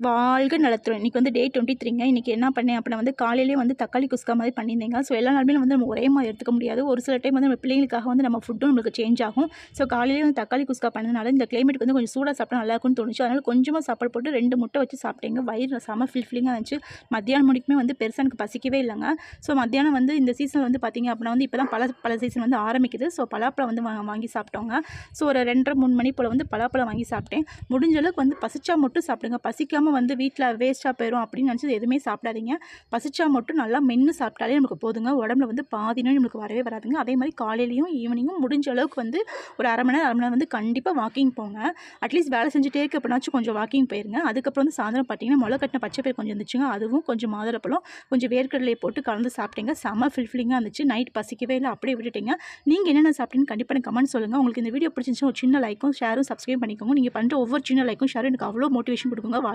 வாழ்க நலத்துறை இன்றைக்கி வந்து டே டுவெண்ட்டி த்ரீங்க இன்றைக்கி என்ன பண்ணேன் அப்படின்னா வந்து காலையிலேயே வந்து தக்காளி குஸ்கா மாதிரி பண்ணியிருந்தேங்க. ஸோ எல்லா நாளுமே வந்து நம்ம ஒரே மாதிரி எடுத்துக்க முடியாது. ஒரு சில டைம் வந்து நம்ம பிள்ளைங்களுக்காக வந்து நம்ம ஃபுட்டும் நம்மளுக்கு சேஞ்ச் ஆகும். ஸோ காலையிலே வந்து தக்காளி குஸ்கா பண்ணதுனால இந்த கிளைமேட் வந்து கொஞ்சம் சூடாக சாப்பிட்டா நல்லா இருக்கும்னு தோணுச்சு. அதனால் கொஞ்சமாக சாப்பாடு போட்டு ரெண்டு முட்டை வச்சு சாப்பிட்டேங்க. வயிறு செம ஃபில்ஃபிலிங்காக இருந்துச்சு. மத்தியானம் முடிக்குமே வந்து பெருசாக எனக்கு பசிக்கவே இல்லைங்க. ஸோ மத்தியானம் வந்து இந்த சீசன் வந்து பார்த்திங்க அப்படின்னா வந்து இப்போ தான் பல பல சீசன் வந்து ஆரம்பிக்குது. ஸோ பலாப்பழம் வந்து வாங்கி சாப்பிட்டோங்க. ஸோ ஒரு ரெண்டரை மூணு மணி போல் வந்து பலாப்பழம் வாங்கி சாப்பிட்டேன். முடிஞ்ச அளவுக்கு வந்து பசிச்சா மட்டும் சாப்பிடுங்க. பசிக்காமல் வந்து வீட்டில் வேஸ்ட்டாக போயிடும் அப்படின்னு நினச்சி எதுவுமே சாப்பிடாதீங்க. பசிச்சா மட்டும் நல்லா மென்று சாப்பிட்டாலே நமக்கு போதுங்க. உடம்புல வந்து பாதி நோய் நமக்கு வரவே வராதுங்க. அதே மாதிரி காலையிலையும் ஈவினிங்கும் முடிஞ்ச அளவுக்கு வந்து ஒரு அரை மணி நேரம் அரை மணி நேரம் வந்து கண்டிப்பாக வாக்கிங் போங்க. அட்லீஸ்ட் வேலை செஞ்சுட்டே இருக்க அப்படின்னாச்சும் கொஞ்சம் வாக்கிங் போயிருங்க. அதுக்கப்புறம் வந்து சாயந்தரம் பார்த்தீங்கன்னா முளை கட்டின பச்சை பயிர் கொஞ்சம் இருந்துச்சுங்க. அதுவும் கொஞ்சம் மாதுளப்பழம் கொஞ்சம் வேர்க்கடலையை போட்டு கலந்து சாப்பிட்டீங்க. செம்ம ஃபில்ஃபிலிங்காக இருந்துச்சு. நைட் பசிக்கவே இல்லை. அப்படியே விட்டுட்டீங்க. நீங்கள் என்னென்ன சாப்பிட்டீங்கன்னு கண்டிப்பாக எனக்கு கமெண்ட் சொல்லுங்கள் உங்களுக்கு இந்த வீடியோ பிடிச்சிருந்துச்சு ஒரு சின்ன லைக்கும் ஷேரும் சப்ஸ்கிரைப் பண்ணிக்கோங்க. நீங்கள் பண்ணுற ஒவ்வொரு சின்ன லைக்கும் ஷேரும் எனக்கு அவ்வளோ மோட்டிவேஷன் கொடுக்குங்க. வாழ்க்கை